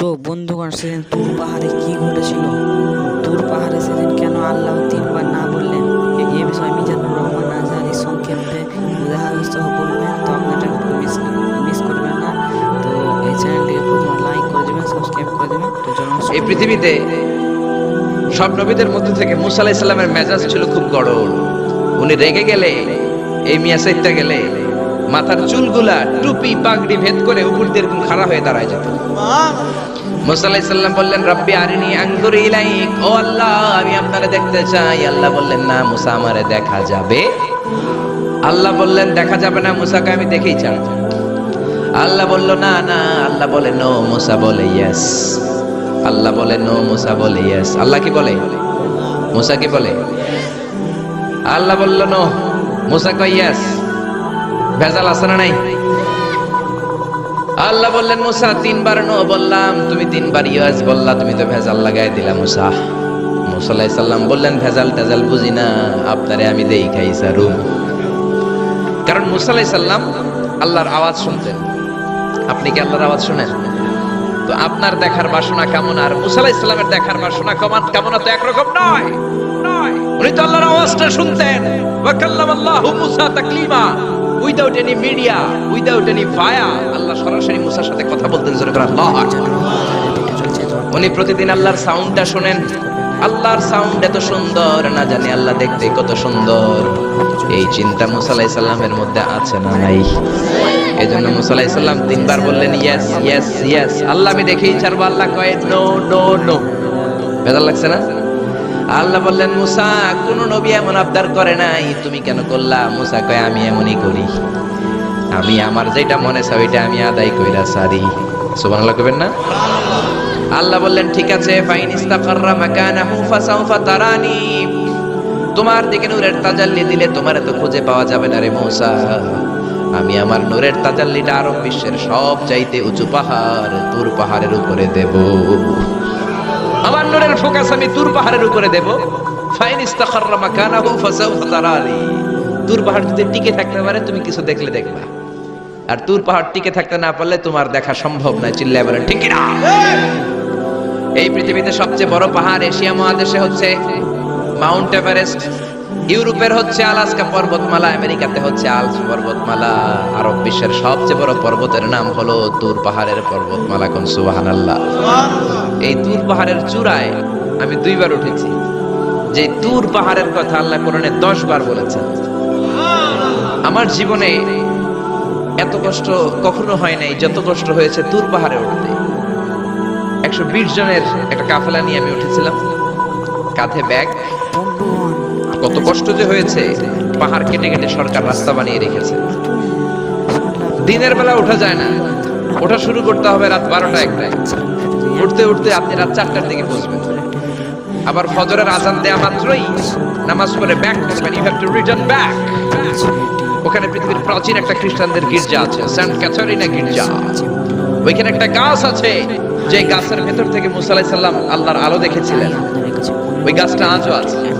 So বন্ধুগণ, সেদিন তুর পাহাড়ে কি ঘটেছিল? তুর পাহাড়ে সেদিন কেন আল্লাহ তিনবার না বললেন? এ- বিষয়ে মিজানুর রহমান আজহারি সংক্ষেপে উদাহরণ সহ বলবেন। তো আপনারা মিস মিস করবেন না। তো এই চ্যানেলটিকে প্রথমে লাইক করে দেবেন সাবস্ক্রাইব করে দেবেন। তো চলুন এই পৃথিবীতে সব নবীদের মধ্যে থেকে মুসা আলাইহিস মেজাজ ছিল খুব গরম। উনি রেগে গেলে, এই মিয়া সাইদটা গেলে মাথার চুলগুলা টুপি পাগড়ি ভেদ করে উপর দিয়ে এরকম খাড়া হয়ে দাঁড়ায় যেত। মুসা আলাইহিস সালাম বললেন, রব্বি আরিনি আনজুর ইলাইক। ও আল্লাহ, আমি আপনারে দেখতে চাই। আল্লাহ বললেন, না মুসা, আমারে দেখা যাবে। আল্লাহ বললেন, দেখা যাবে না মুসাকে, আমি দেখেই চাই আল্লাহ বলল, না না। আল্লাহ বলে, নো মুসা বলে ইয়েস আল্লাহ বলে, নো মুসা বলে ইয়েস আল্লাহ কি বলে? মুসা কি বলে? আল্লাহ বলল, নো। মুসা কয় ইয়েস ভেজাল আছে না নাই? আল্লাহ বললেন, মুসা, তিনবার নো বললাম। তুমি তিনবার ইয়েস বললা, তুমি তো ভেজাল লাগাই দিলা, মুসা। মুসা আলাইহিস সালাম বললেন, ভেজাল টেজাল বুঝি না, আপনারে আমি দেই খাই সারু কারণ মুসা আলাইহিস সালাম আল্লাহর আওয়াজ শুনতেন। আপনি কি আল্লাহর আওয়াজ শুনেন? তো আপনার দেখার বাসনা কেমন আর মুসা আলাইহিস সালামের দেখার বাসনা কেমন কেমন তো একরকম নয়। উনি তো আল্লাহর আওয়াজটা শুনতেন। ওয়া কাল্লামাল্লাহু মুসা তাকলিমা। Without any media without any fire আল্লাহ সরাসরি মুসার সাথে কথা বলতেন জোরে করে, আল্লাহ উনি প্রতিদিন আল্লাহর সাউন্ডটা শুনেন। আল্লাহর সাউন্ড এত সুন্দর, না জানি আল্লাহ দেখতে কত সুন্দর। এই চিন্তা মুসা আলাইহিস সালামের মধ্যে আছে না নাই? এই জন্য মুসা সালাম তিনবার বললেন ইয়েস ইয়েস ইয়েস আল্লাহ আমি দেখেই ছাড়বো, আল্লাহ কয় নো নো নো বেজার লাগছে না? আল্লাহ বললেন, মুসা, কোন নবী এমন আবদার করে নাই। তুমি কেন করলা? মুসা কয়, আমি এমনই করি। আমি আমার যেটা মনে চাই ওইটা আমি আদায় কইরা সারি। সুবহানাল্লাহ কইবেন না? আল্লাহ বললেন, ঠিক আছে, ফাইন ইস্তাকাররা মাকানাহু ফাসাউফা তারানি। তোমার দিকে নূরের তাজাল্লি দিলে তোমার তো খুঁজে পাওয়া যাবে না রে মূসা। আমি আমার নূরের তাজাল্লিটা আরব বিশ্বের সব চাইতে উঁচু পাহাড় তুর পাহাড়ের উপরে দেব। আমার নূরের ফোকাস আমি তুর পাহাড়ের উপরে দেব। ফাইন ইস্তাকাররা মাকানাহু ফাসাউফা তারানি তুর পাহাড় যদি টিকে থাকতে পারে, তুমি কিছু দেখলে দেখবা। আর তুর পাহাড় টিকে থাকতে না পারলে তোমার দেখা সম্ভব নয়, চিল্লায় বলেন, ঠিক না এই পৃথিবীতে সবচেয়ে বড় পাহাড় এশিয়া মহাদেশে হচ্ছে মাউন্ট এভারেস্ট। ইউরোপের হচ্ছে আলাস্কা পর্বতমালা, আমেরিকাতে হচ্ছে আলস পর্বতমালা আরব বিশ্বের সবচেয়ে বড় পর্বতের নাম হলো তুর পাহাড়ের পর্বতমালা কোন? সুবহানাল্লাহ। এই তুর পাহাড়ের চূড়ায় আমি দুইবার উঠেছি। যে তুর পাহাড়ের কথা আল্লাহ কোরআনে দশ বার বলেছেন। আমার জীবনে এত কষ্ট কখনো হয় নাই, যত কষ্ট হয়েছে তুর পাহাড়ে উঠতে। একশো বিশ জনের একটা কাফেলা নিয়ে আমি উঠেছিলাম। কাঁধে ব্যাগ। কষ্ট যে হয়েছে, পাহাড় কেটে কেটে সরকার রাস্তা বানিয়ে রেখেছে। দিনের বেলা ওঠা যায় না। ওঠা শুরু করতে হবে রাত বারোটা একটায় উঠতে উঠতে আপনি রাত চারটার দিকে পৌঁছবেন আবার ফজরের আজান দেয়া মাত্রই নামাজ পড়ে ব্যাক করবেন you have to return back ওখানে পৃথিবীর প্রাচীন একটা খ্রিস্টানদের গির্জা আছে। সেন্ট ক্যাথরিনা গির্জা। ওইখানে একটা গাছ আছে। যে গাছের ভেতর থেকে মুসা আলাইহিস সালাম আল্লাহর আলো দেখেছিলেন। ওই গাছটা আজও আছে।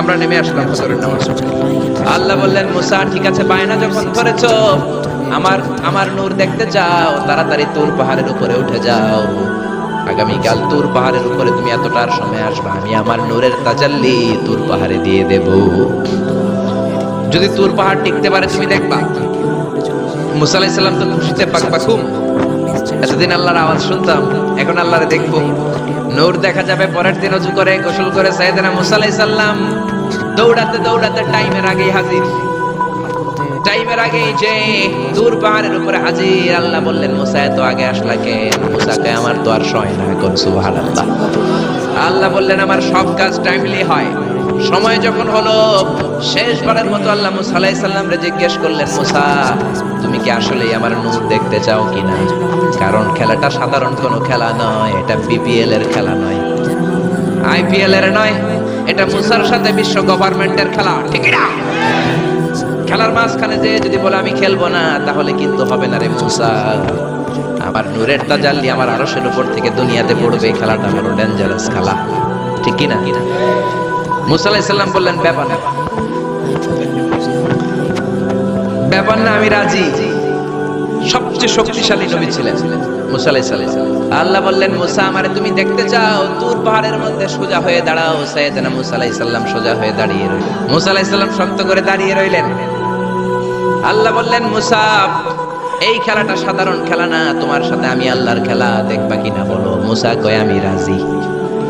আমরা নেমে আসলাম ফজরের নামাজ। আল্লাহ বললেন, মুসা, ঠিক আছে, বায়না যখন করেছ আমার আমার নূর দেখতে যাও তাড়াতাড়ি তুর পাহাড়ের উপরে উঠে যাও। আগামীকাল তুর পাহাড়ের উপরে তুমি এতটার সময় আসবে, আমি আমার নূরের তাজাল্লি তুর পাহাড়ে দিয়ে দেব। যদি তুর পাহাড় টিকতে পারে, তুমি দেখবা। মুসা আলাইহিস সালাম তো খুশিতে পাক পাকুম। এতদিন আল্লাহর আওয়াজ শুনতাম। এখন আল্লাহরে দেখব। নূর দেখা যাবে, পরের দিন অজু করে, গোসল করে সাইয়েদনা মুসা আলাইহিস সালাম দৌড়াতে দৌড়াতে টাইমের আগেই হাজির। টাইমের আগেই যে দূর পাহাড়ের উপরে হাজির, আল্লাহ বললেন, মুসা, এত আগে আসলা কেন? মুসাকে আমার তো আর সয় না এখন, সুবহানাল্লাহ। আল্লাহ বললেন, আমার সব কাজ টাইমলি হয়। সময় যখন হলো, শেষবারের মতো আল্লাহ মুসা আলাইহিস সালাম রে জিজ্ঞেস করলেন, মুসা, তুমি কি আসলেই আমার নূর দেখতে চাও কিনা? কারণ খেলাটা সাধারণ কোনো খেলা নয়, এটা বিপিএল এর খেলা নয়। আইপিএল এর নয়, এটা মুসার সাথে বিশ্ব গভর্নমেন্টের খেলা। ঠিক না খেলার মাঝখানে যে যদি বলে, আমি খেলব না, তাহলে কিন্তু হবে না রে মুসা। আমার নূরের তাজাল্লি আমার আরশের উপর থেকে দুনিয়াতে পড়বে খেলাটা বড় ডেঞ্জারাস খেলা। ঠিক কি না মুসা আলাইহিস সালাম বললেন, ব্যাপার না। ব্যাপার না, আমি রাজি। সবচেয়ে শক্তিশালী নবী ছিলেন আল্লাহ বললেন, মুসা, আমারে তুমি দেখতে চাও। তুর পাহাড়ের মধ্যে সোজা হয়ে দাঁড়াও। সাইয়েদনা মুসা আলাইহিস সালাম সোজা হয়ে দাঁড়িয়ে রইলেন। মুসা আলাইহিস সালাম শক্ত করে দাঁড়িয়ে রইলেন। আল্লাহ বললেন, মুসা, এই খেলাটা সাধারণ খেলা না। তোমার সাথে আমি আল্লাহর খেলা দেখবা কিনা বলো? মুসা কয়, আমি রাজি।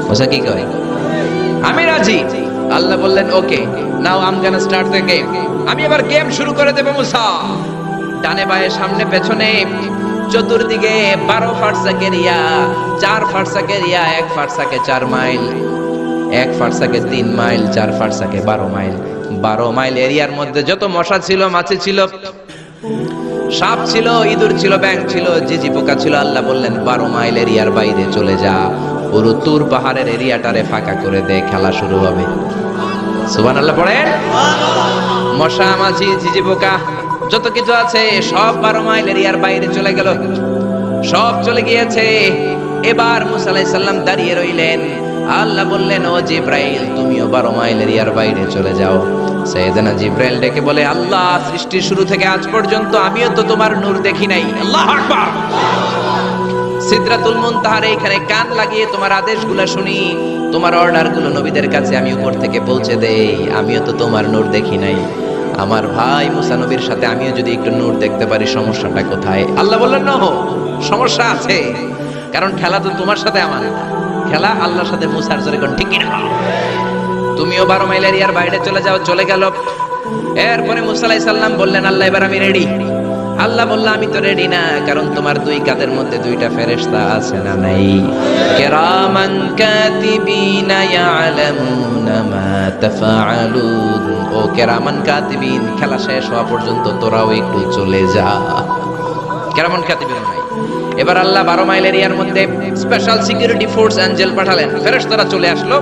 মুসা কি কয়? আমি রাজি। আল্লাহ বললেন, okay, now I'm gonna start the game আমি এবার গেম শুরু করে দেব, মুসা। ডানে বায়ে, সামনে পেছনে, চতুর্দিকে বারো ফারসাক এরিয়া চার ফারসাক এরিয়া এক ফারসাকে চার মাইল, এক ফারসাকে তিন মাইল, চার ফারসাকে বারো মাইল। বারো মাইল এরিয়ার মধ্যে যত মশা ছিল, মাছি ছিল, সাপ ছিল, ইঁদুর ছিল ব্যাং ছিল, জিজি পোকা ছিল, আল্লাহ বললেন, বারো মাইল এরিয়ার বাইরে চলে যা। পুরো তুর পাহাড়ের এরিয়াটারে ফাঁকা করে দে খেলা শুরু হবে। সুবান আল্লাহ পড়েন? মশা, মাছি, ঝিঝি, পোকা, যত কিছু আছে, সব বারো মাইল এরিয়ার বাইরে চলে গেল। সব চলে গিয়েছে। এবার মুসা আলাইহিস সালাম দাঁড়িয়ে রইলেন। আল্লাহ বললেন, ও জিব্রাইল, তুমিও বারো মাইল এরিয়ার বাইরে চলে যাও। সৈয়দনা জিব্রাইল ডেকে বলে, আল্লাহ, সৃষ্টির শুরু থেকে আজ পর্যন্ত আমিও তো তোমার নূর দেখি নাই। আল্লাহ আকবার! সিদরাতুল মুনতাহার এখানে কান লাগিয়ে তোমার আদেশগুলো শুনি। তোমার অর্ডারগুলো নবীদের কাছে আমি উপর থেকে পৌঁছে দেই। আমিও তো তোমার নূর দেখি নাই। আমার ভাই মুসা নবীর সাথে আমিও যদি একটু নূর দেখতে পারি, সমস্যাটা কোথায়? আল্লাহ বললেন না সমস্যা আছে। কারণ খেলা তো তোমার সাথে আমার। খেলা আল্লাহর সাথে মুসার জোরে কোন ঠিক না। তুমিও বারো মাইল এরিয়ার বাইরে চলে যাও, চলে গেল। এরপরে মুসা সালাম বললেন, আল্লাহ, এবার আমি রেডি আল্লাহ বলল, আমি তো রেডি না, কারণ তোমার দুই কাদের মধ্যে দুইটা ফেরেশতা আছে না নাই। কিরামান কাতিবিনা ইয়ালামুনা মা তাফআলুন। ও কিরামান কাতিবিন, খেলা শেষ হওয়া পর্যন্ত তোরাও একটু চলে যা। কেরামন কাতিবিন এবার আল্লাহ বারো মাইল এরিয়ার মধ্যে স্পেশাল সিকিউরিটি ফোর্স অ্যাঞ্জেল পাঠালেন। ফেরেশতারা চলে আসলো।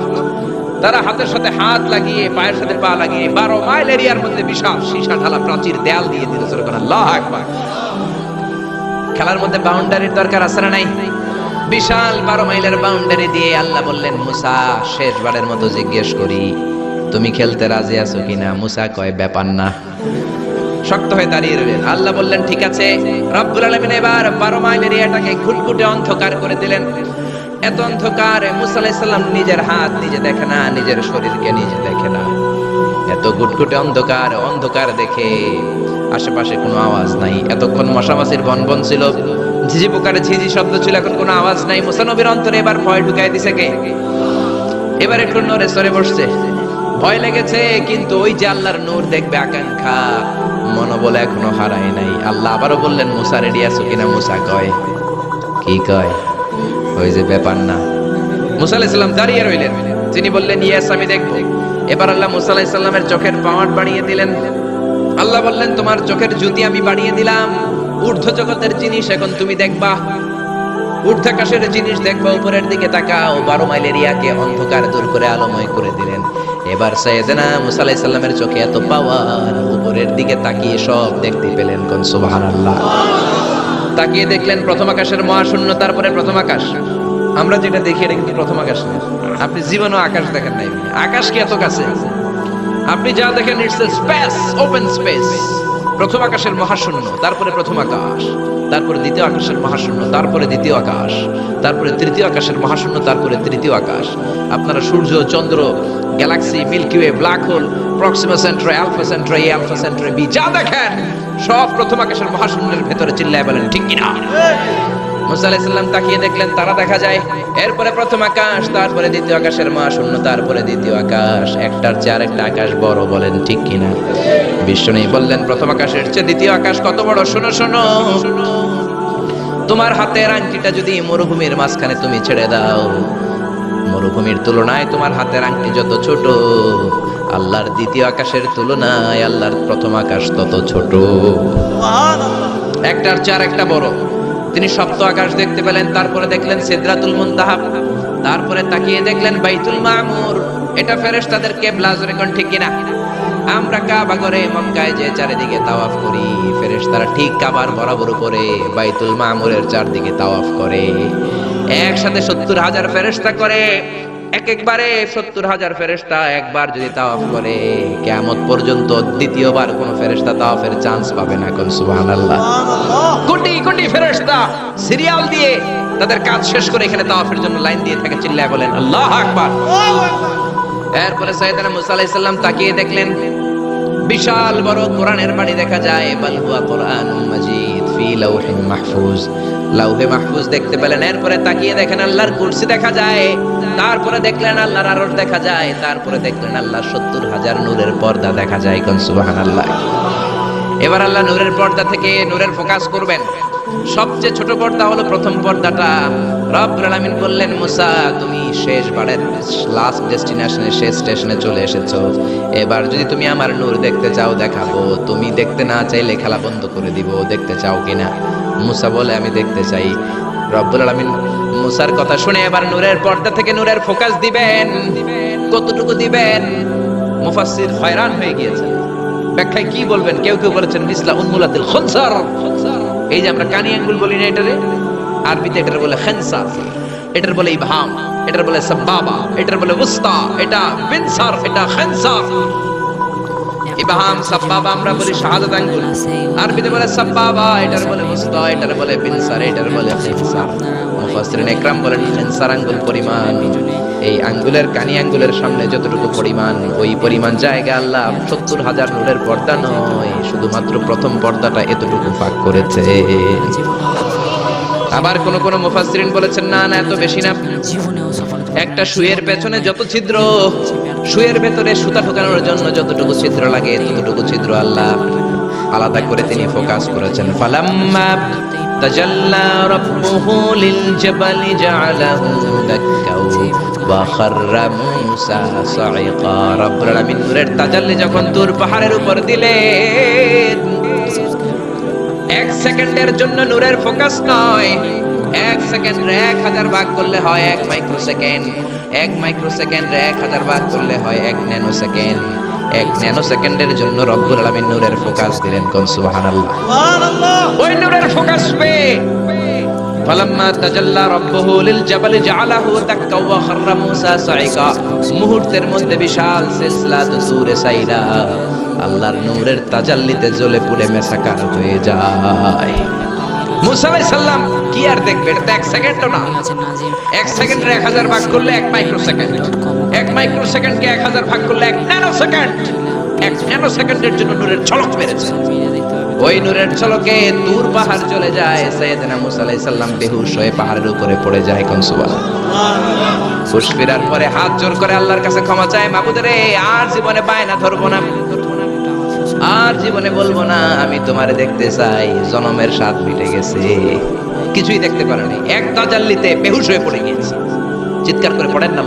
তারা হাতের সাথে হাত লাগিয়ে, পায়ের সাথে পা লাগিয়ে বারো মাইল এরিয়ার মধ্যে বিশাল সীসা ঢালা প্রাচীর দেয়াল দিয়ে দিল আল্লাহ আকবার। খেলার মধ্যে বাউন্ডারির দরকার আছে না নাই? বিশাল বারো মাইলের বাউন্ডারি দিয়ে আল্লাহ বললেন, মুসা, শেষবারের মতো জিজ্ঞেস করি, তুমি খেলতে রাজি আছো কিনা? মুসা কয়, ব্যাপার না। শক্ত হয়ে দাঁড়িয়ে রইলেন। আল্লাহ বললেন, ঠিক আছে। রব্বুল আলামিন এবার বারো মাইল এরিয়াটাকে ঘুটঘুটে অন্ধকার করে দিলেন। এত অন্ধকার মুসা আলাইহিস সালাম নিজের হাত নিজে দেখে না, নিজের শরীরকে নিজে দেখে না। এত গুটগুটে অন্ধকার অন্ধকার দেখে আশেপাশে কোনো আওয়াজ নাই। এতক্ষণ মশামাছির বনবন ছিল। ঝিঝি পোকারে ঝিঝি শব্দ ছিল, এখন কোনো আওয়াজ নাই। মুসানবীর অন্তরে এবার ভয় ঢুকাই দিছে কে? এবার একটু নড়ে সরে বসছে। ভয় লেগেছে, কিন্তু ওই যে আল্লাহর নূর দেখবে আকাঙ্ক্ষা, মনোবল এখনও হারায় নাই। আল্লাহ আবারও বললেন, মুসা রেডি আছো কিনা? মুসা কয়, কি কয়? ওই যে ব্যাপার না। মুসা দাঁড়িয়ে রইলেন। তিনি বললেন, ইয়েস, আমি দেখব। এবার আল্লাহ মুসা চোখের পাওয়ার বাড়িয়ে দিলেন। আল্লাহ বললেন, তোমার চোখের জ্যোতি আমি বাড়িয়ে দিলাম। ঊর্ধ্ব জগতের জিনিস এখন তুমি দেখবা। ঊর্ধ্বাকাশের জিনিস দেখবা, উপরের দিকে তাকাও। বারো মাইল এরিয়াকে অন্ধকার দূর করে আলোময় করে দিলেন। এবার সৈয়দনা মুসা সালামের চোখে এত পাওয়ার, উপরের দিকে তাকিয়ে সব দেখতে পেলেন কোন সুবহানাল্লাহ। তাকিয়ে দেখলেন প্রথম আকাশের মহাশূন্য, তারপরে প্রথম আকাশ। আমরা যেটা দেখি, এটা কিন্তু প্রথম আকাশ না। আপনি জীবনও আকাশ দেখেন নাই। আকাশ কি এত কাছে? আপনি যা দেখেন it's a space open space প্রথম আকাশের মহাশূন্য, তারপরে প্রথম আকাশ। তারপরে দ্বিতীয় আকাশের মহাশূন্য, তারপরে দ্বিতীয় আকাশ। তারপরে তৃতীয় আকাশের মহাশূন্য, তারপরে তৃতীয় আকাশ। আপনারা সূর্য, চন্দ্র galaxy Milky Way black hole Proxima Centauri Alpha Centauri A Alpha Centauri B যা দেখেন, সব প্রথম আকাশের মহাশূন্যের ভেতরে চিল্লায় বলেন, ঠিক কিনা? মুসা আলাইহিস সালাম তাকিয়ে দেখলেন, তারা দেখা যায়, এরপরে প্রথম আকাশ, তারপরে দ্বিতীয় আকাশের মহাশূন্য, তারপরে দ্বিতীয় আকাশ, একটার চেয়ে আরেকটা আকাশ বড় বলেন, ঠিক কিনা? বিশ্ব নেই বললেন, প্রথম আকাশের চেয়ে দ্বিতীয় আকাশ কত বড়? শোনো শোনো। তোমার হাতের আংটিটা যদি মরুভূমির মাঝখানে তুমি ছেড়ে দাও, মরুভূমির তুলনায় তোমার হাতের আংটি যত ছোট আল্লাহর দ্বিতীয় আকাশের তুলনায় আল্লাহর প্রথম আকাশ তত ছোট। একটার চার, একটা বড়। তিনি সপ্ত আকাশ দেখতে পেলেন, তারপরে দেখলেন সিদরাতুল মুনতাহা তারপরে তাকিয়ে দেখলেন বাইতুল মামুর। এটা ফেরেশতাদের কেবলা, জোরে কোন ঠিক কিনা? আমরা কাবা করে মক্কায় যে চারিদিকে তাওয়াফ করি, ফেরেশতারা ঠিক কাবার বরাবর উপরে বাইতুল মামুরের চারদিকে তাওয়াফ করে। একসাথে সত্তর হাজার ফেরেশতা করে। এক একবারে সত্তর হাজার ফেরেশতা একবার যদি তাওয়াফ করে কেমন পর্যন্ত দ্বিতীয়বার কোন ফেরেশতা তাওয়াফের চান্স পাবে না কোন সুবহানাল্লাহ। কোটি কোটি ফেরেশতা সিরিয়াল দিয়ে তাদের কাজ শেষ করে এখানে তাওয়াফের জন্য লাইন দিয়ে থাকে চিল্লায় বলেন আল্লাহ আকবার। এরপরে সাইয়েদনা মুসা আলাইহিস সালাম তাকিয়ে দেখলেন বিশাল বড় কোরআনের বাড়ি দেখা যায় বাল হুয়া কোরআনুম মাজিদ ফি লাউহিন মাহফুজ। লাউহে মাহফুজ দেখতে পেলেন। এরপরে তাকিয়ে দেখেন আল্লাহর কুরসি দেখা যায়। তারপরে দেখলেন আল্লাহর আরশ দেখা যায়। তারপরে দেখলেন আল্লাহর সত্তর হাজার নূরের পর্দা দেখা যায়। কোন সুবহানাল্লাহ। এবার আল্লাহ নূরের পর্দা থেকে নূরের ফোকাস করবেন। সবচেয়ে ছোট পর্দা হলো প্রথম পর্দাটা। রব্বুল আলামিন বললেন, মুসা, তুমি শেষ বারের লাস্ট ডেস্টিনেশনে শেষ স্টেশনে চলে এসেছ। এবার যদি তুমি আমার নূর দেখতে চাও, দেখাবো। তুমি দেখতে না চাইলে খেলা বন্ধ করে দিব। দেখতে চাও কিনা? মুসা বলে, আমি দেখতে চাই। রব্বুল আলামিন মুসার কথা শুনে এবার নূরের পর্দা থেকে নূরের ফোকাস দিবেন। কতটুকু দিবেন? মুফাসসির হয়রান হয়ে গিয়েছে। ব্যাখ্যায় কি বলবেন? কেউ কেউ বলেছেন, মিসলা উন্মুলাতিল খনসার। এই যে আমরা কানি আঙ্গুল বলি না এটারে, আরবিতে এটার বলে খেনসার। এটার বলে ইভাম এটার বলে সাব্বাবা, এটার বলে উস্তা, এটা বিনসার এটা খেনসার। আমরা বলি শাহাদাত আঙ্গুল আরবিতে বলে সাব্বাবা, এটার বলে উস্তা এটার বলে বিনসার, এটার বলে খেনসার মুফাসসিরিন বলেন খেনসার আঙ্গুল পরিমাণ। এই আঙ্গুলের কানি আঙ্গুলের সামনে যতটুকু পরিমাণ, ওই পরিমাণ জায়গা আল্লাহ সত্তর হাজার নূরের পর্দা নয়, শুধুমাত্র প্রথম পর্দাটা এতটুকু ফাঁক করেছে। আবার কোন কোন মুফাসসিরিন বলেছেন, না না, এত বেশি না। একটা সুয়ের পেছনে যত ছিদ্র সুয়ের ভেতরে সুতা ঢোকানোর জন্য যতটুকু ছিদ্র লাগে, ততটুকু ছিদ্র আল্লাহ আলাদা করে তিনি ফোকাস করেছেন। ফালাম্মা তাজাল্লা রাব্বুহু লিল জাবালি জাআলাহু দাক্কাও ওয়া খাররা মূসা সাইকা রব্বুল আলামিন নূরের তাজাল্লি যখন দূর পাহাড়ের উপর দিলেন, এক সেকেন্ডের জন্য নূরের ফোকাস নয়, এক সেকেন্ড এক হাজার ভাগ করলে হয় এক মাইক্রো সেকেন্ড এক মাইক্রো সেকেন্ড এক হাজার ভাগ করলে হয় এক ন্যানো সেকেন্ড এক ন্যানো সেকেন্ডের জন্য রব্বুল আলামিন নূরের ফোকাস দিলেন কোন সুবহানাল্লাহ? ওই নূরের ফোকাস লিল জাবালি জাআলাহু দাক্কা ওয়া খাররা মূসা সাইকা মুহূর্তের মধ্যে বিশাল সিলসিলা সাইরা। আল্লাহর নূরের তাজাল্লিতে জ্বলে পুড়ে মেসাকার হয়ে যায়। মুসা আলাইহিস সালাম কি আর দেখবে? এটা তো এক সেকেন্ডও না। এক এক হাজার ভাগ করলে এক মাইক্রো সেকেন্ড এক মাইক্রো সেকেন্ডকে এক হাজার ভাগ করলে এক ন্যানো সেকেন্ড এক ন্যানো সেকেন্ডের জন্য নূরের ওই নূরের দূর পাহাড় চলে যায়। সৈয়দনা বেহুশ হয়ে পাহাড়ের উপরে পড়ে যায় কোন ফেরার পরে হাত জোর করে আল্লাহর কাছে ক্ষমা চায়, মাবুদরে, আর জীবনে বায়না ধরবো না। আর জীবনে বলব না, আমি তোমারে দেখতে চাই। জনমের স্বাদ মিটে গেছে। কিছুই দেখতে পারেনি। এক তাজাল্লিতে বেহুশ হয়ে পড়ে গিয়েছে। চিৎকার করে পড়েন না